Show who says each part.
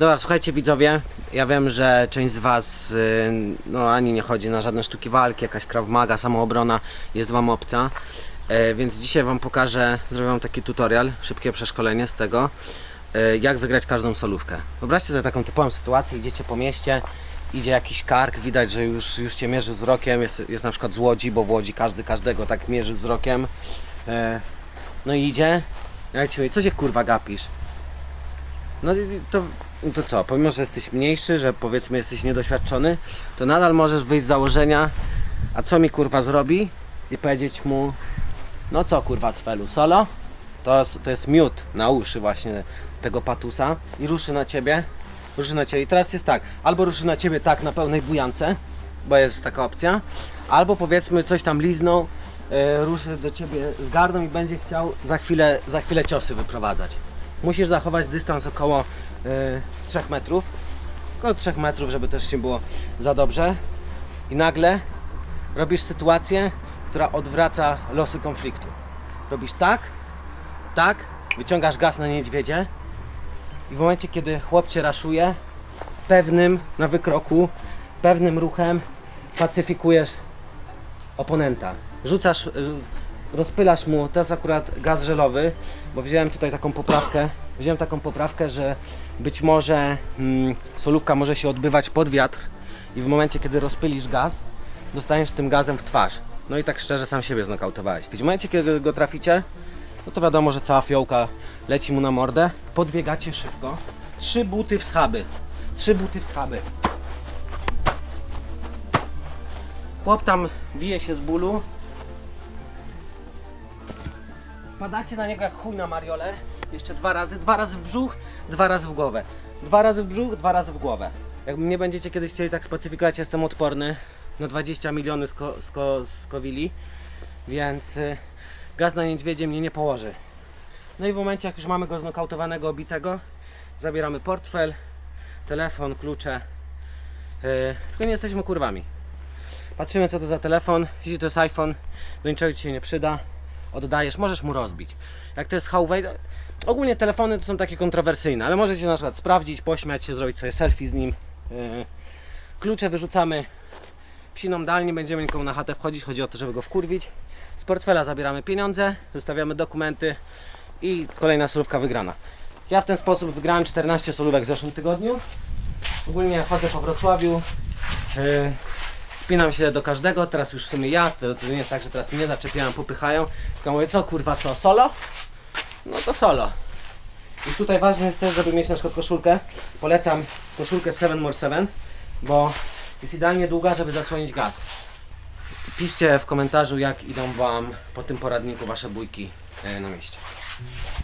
Speaker 1: Dobra, słuchajcie widzowie, ja wiem, że część z Was y, no ani nie chodzi na żadne sztuki walki, jakaś krav maga, samoobrona jest Wam obca, e, więc dzisiaj Wam pokażę, zrobię taki tutorial, szybkie przeszkolenie z tego, e, jak wygrać każdą solówkę. Wyobraźcie sobie taką typową sytuację, idziecie po mieście, idzie jakiś kark, widać, że już, już Cię mierzy wzrokiem, jest, jest na przykład z Łodzi, bo w Łodzi każdy każdego tak mierzy wzrokiem, e, no i idzie, ja ci mówię, co się kurwa gapisz? No to, to co, pomimo, że jesteś mniejszy, że powiedzmy jesteś niedoświadczony, to nadal możesz wyjść z założenia, a co mi kurwa zrobi? I powiedzieć mu, no co kurwa cwelu, solo? To, jest- to jest miód na uszy właśnie tego patusa i ruszy na ciebie, ruszy na ciebie. I teraz jest tak, albo ruszy na ciebie tak na pełnej bujance, bo jest taka opcja, albo powiedzmy coś tam liznął, e, ruszy do ciebie z gardą i będzie chciał za chwilę, za chwilę ciosy wyprowadzać. Musisz zachować dystans około e, 3 metrów, około 3 metrów, żeby też nie było za dobrze. I nagle robisz sytuację, która odwraca losy konfliktu. Robisz tak, tak, wyciągasz gaz na niedźwiedzie i w momencie, kiedy chłop cię raszuje, pewnym na wykroku, pewnym ruchem pacyfikujesz oponenta. Rzucasz, y, rozpylasz mu, jest akurat gaz żelowy, bo wziąłem tutaj taką poprawkę, wziąłem taką poprawkę, że być może mm, solówka może się odbywać pod wiatr i w momencie, kiedy rozpylisz gaz, dostaniesz tym gazem w twarz. No i tak szczerze sam siebie znokautowałeś. W momencie, kiedy go traficie, no to wiadomo, że cała fiołka leci mu na mordę. Podbiegacie szybko. Trzy buty w schaby. Trzy buty w schaby. Chłop tam bije się z bólu. Wpadacie na niego jak chuj na mariole. Jeszcze dwa razy. Dwa razy w brzuch, dwa razy w głowę. Dwa razy w brzuch, dwa razy w głowę. Jak mnie będziecie kiedyś chcieli tak spacyfikować, jestem odporny na 20 miliony sko, sko, skowili. Więc y, gaz na niedźwiedzie mnie nie położy. No i w momencie, jak już mamy go znokautowanego, obitego, zabieramy portfel, telefon, klucze. Yy, tylko nie jesteśmy kurwami. Patrzymy co to za telefon. Jeśli to jest iPhone, do niczego ci się nie przyda. Oddajesz, możesz mu rozbić. Jak to jest Huawei, ogólnie telefony to są takie kontrowersyjne, ale możecie na przykład sprawdzić, pośmiać się, zrobić sobie selfie z nim. Yy, Klucze wyrzucamy w siną dal, nie będziemy nikomu na chatę wchodzić, chodzi o to, żeby go wkurwić. Z portfela zabieramy pieniądze, zostawiamy dokumenty i kolejna solówka wygrana. Ja w ten sposób wygrałem 14 solówek w zeszłym tygodniu. Ogólnie chodzę po Wrocławiu, spinam się do każdego, teraz już w sumie ja, to, to nie jest tak, że teraz mnie zaczepiają, popychają, tylko mówię, co kurwa, co, solo? No to solo. I tutaj ważne jest też, żeby mieć na przykład koszulkę. Polecam koszulkę 7more7, bo jest idealnie długa, żeby zasłonić gaz. Piszcie w komentarzu, jak idą Wam po tym poradniku Wasze bójki e, na mieście.